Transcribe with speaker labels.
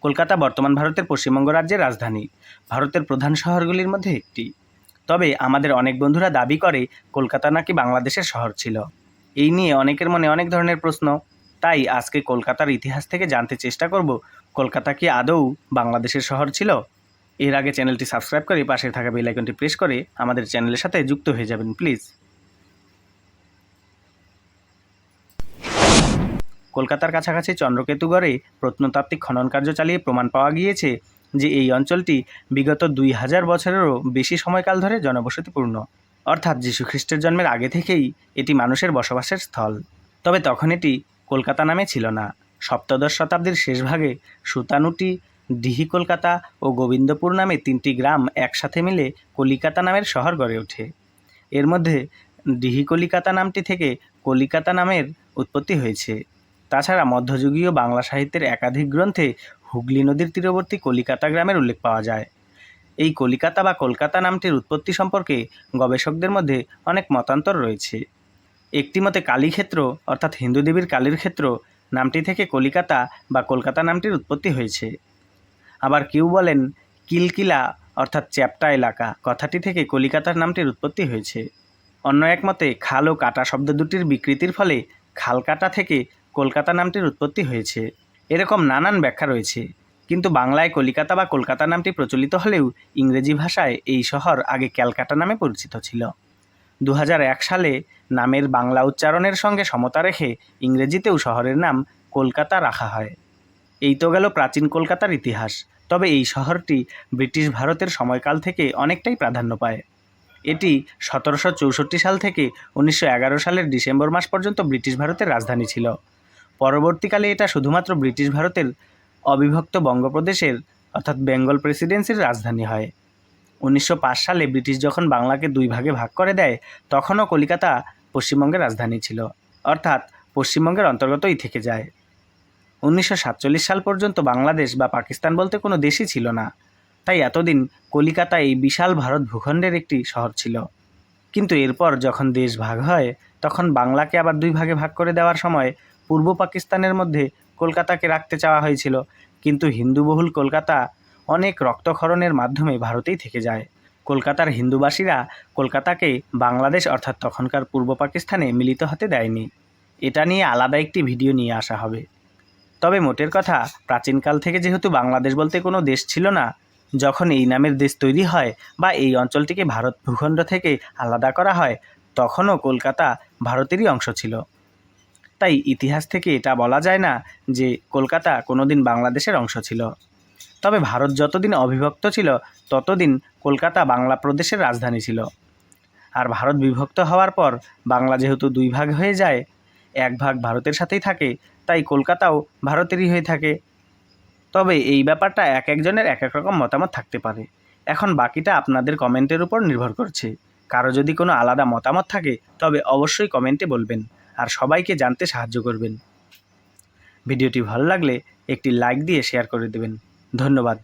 Speaker 1: কলকাতা, বর্তমান ভারতের পশ্চিমবঙ্গ রাজ্যের রাজধানী, ভারতের প্রধান শহরগুলির মধ্যে একটি। তবে আমাদের অনেক বন্ধুরা দাবি করে, কলকাতা নাকি বাংলাদেশের শহর ছিল। এই নিয়ে অনেকের মনে অনেক ধরনের প্রশ্ন। তাই আজকে কলকাতার ইতিহাস থেকে জানতে চেষ্টা করব, কলকাতা কি আদৌ বাংলাদেশের শহর ছিল? এর আগে চ্যানেলটি সাবস্ক্রাইব করে পাশে থাকা বেল আইকনটি প্রেস করে আমাদের চ্যানেলের সাথে যুক্ত হয়ে যাবেন, প্লিজ। কলকাতার কাছাকাছি চন্দ্রকেতুগড়ে প্রত্নতাত্ত্বিক খনন কার্য চালিয়ে প্রমাণ পাওয়া গিয়েছে যে এই অঞ্চলটি বিগত দুই হাজার বছরেরও বেশি সময়কাল ধরে জনবসতিপূর্ণ। অর্থাৎ যীশুখ্রিস্টের জন্মের আগে থেকেই এটি মানুষের বসবাসের স্থল। তবে তখন এটি কলকাতা নামে ছিল না। সপ্তদশ শতাব্দীর শেষভাগে সুতানুটি, ডিহি কলকাতা ও গোবিন্দপুর নামে তিনটি গ্রাম একসাথে মিলে কলিকাতা নামের শহর গড়ে ওঠে। এর মধ্যে ডিহি কলিকাতা নামটি থেকে কলিকাতা নামের উৎপত্তি হয়েছে। তাছাড়া মধ্যযুগীয় বাংলা সাহিত্যের একাধিক গ্রন্থে হুগলি নদীর তীরবর্তী কলিকাতা গ্রামের উল্লেখ পাওয়া যায়। এই কলিকাতা বা কলকাতা নামটির উৎপত্তি সম্পর্কে গবেষকদের মধ্যে অনেক মতান্তর রয়েছে। একটি মতে কালীক্ষেত্র, অর্থাৎ হিন্দু দেবীর কালীর ক্ষেত্র নামটি থেকে কলিকাতা বা কলকাতা নামটির উৎপত্তি হয়েছে। আবার কেউ বলেন কিলকিলা, অর্থাৎ চ্যাপ্টা এলাকা, কথাটি থেকে কলিকাতার নামটির উৎপত্তি হয়েছে। অন্য এক মতে, খাল ও কাটা শব্দ দুটির বিকৃতির ফলে খালকাটা থেকে কলকাতা নামটির উৎপত্তি হয়েছে। এরকম নানান ব্যাখ্যা রয়েছে। কিন্তু বাংলায় কলিকাতা বা কলকাতা নামটি প্রচলিত হলেও ইংরেজি ভাষায় এই শহর আগে ক্যালকাটা নামে পরিচিত ছিল। দু হাজার এক সালে নামের বাংলা উচ্চারণের সঙ্গে সমতা রেখে ইংরেজিতেও শহরের নাম কলকাতা রাখা হয়। এই তো গেল প্রাচীন কলকাতার ইতিহাস। তবে এই শহরটি ব্রিটিশ ভারতের সময়কাল থেকে অনেকটাই প্রাধান্য পায়। এটি সতেরোশো চৌষট্টি সাল থেকে উনিশশো এগারো সালের ডিসেম্বর মাস পর্যন্ত ব্রিটিশ ভারতের রাজধানী ছিল। পরবর্তীকালে এটা শুধুমাত্র ব্রিটিশ ভারতের অবিভক্ত বঙ্গপ্রদেশের, অর্থাৎ বেঙ্গল প্রেসিডেন্সির রাজধানী হয়। উনিশশো পাঁচ সালে ব্রিটিশ যখন বাংলাকে দুই ভাগে ভাগ করে দেয়, তখনও কলিকাতা পশ্চিমবঙ্গের রাজধানী ছিল, অর্থাৎ পশ্চিমবঙ্গের অন্তর্গতই থেকে যায়। উনিশশো সাতচল্লিশ সাল পর্যন্ত বাংলাদেশ বা পাকিস্তান বলতে কোনো দেশই ছিল না, তাই এতদিন কলিকাতা এই বিশাল ভারত ভূখণ্ডের একটি শহর ছিল। কিন্তু এরপর যখন দেশ ভাগ হয়, তখন বাংলাকে আবার দুই ভাগে ভাগ করে দেওয়ার সময় পূর্ব পাকিস্তানের মধ্যে কলকাতাকে রাখতে চাওয়া হয়েছিল, কিন্তু হিন্দুবহুল কলকাতা অনেক রক্তক্ষরণের মাধ্যমে ভারতেই থেকে যায়। কলকাতার হিন্দুবাসীরা কলকাতাকে বাংলাদেশ অর্থাৎ তখনকার পূর্ব পাকিস্তানে মিলিত হতে দেয়নি। এটা নিয়ে আলাদা একটি ভিডিও নিয়ে আসা হবে। তবে মোটের কথা, প্রাচীনকাল থেকে যেহেতু বাংলাদেশ বলতে কোনো দেশ ছিল না, যখন এই নামের দেশ তৈরি হয় বা এই অঞ্চলটিকে ভারত ভূখণ্ড থেকে আলাদা করা হয়, তখনও কলকাতা ভারতেরই অংশ ছিল। তাই ইতিহাস থেকে এটা বলা যায় না যে কলকাতা কোনোদিন বাংলাদেশের অংশ ছিল। তবে ভারত যতদিন অবিভক্ত ছিল, ততদিন কলকাতা বাংলা প্রদেশের রাজধানী ছিল। আর ভারত বিভক্ত হওয়ার পর বাংলা যেহেতু দুই ভাগ হয়ে যায়, এক ভাগ ভারতের সাথেই থাকে, তাই কলকাতাও ভারতেরই হয়ে থাকে। তবে এই ব্যাপারটা এক একজনের এক এক রকম মতামত থাকতে পারে। এখন বাকিটা আপনাদের কমেন্টের উপর নির্ভর করছে। কারও যদি কোনো আলাদা মতামত থাকে, তবে অবশ্যই কমেন্টে বলবেন। আর সবাইকে জানতে সাহায্য করবেন। ভিডিওটি ভালো লাগলে একটি লাইক দিয়ে শেয়ার করে দেবেন। ধন্যবাদ।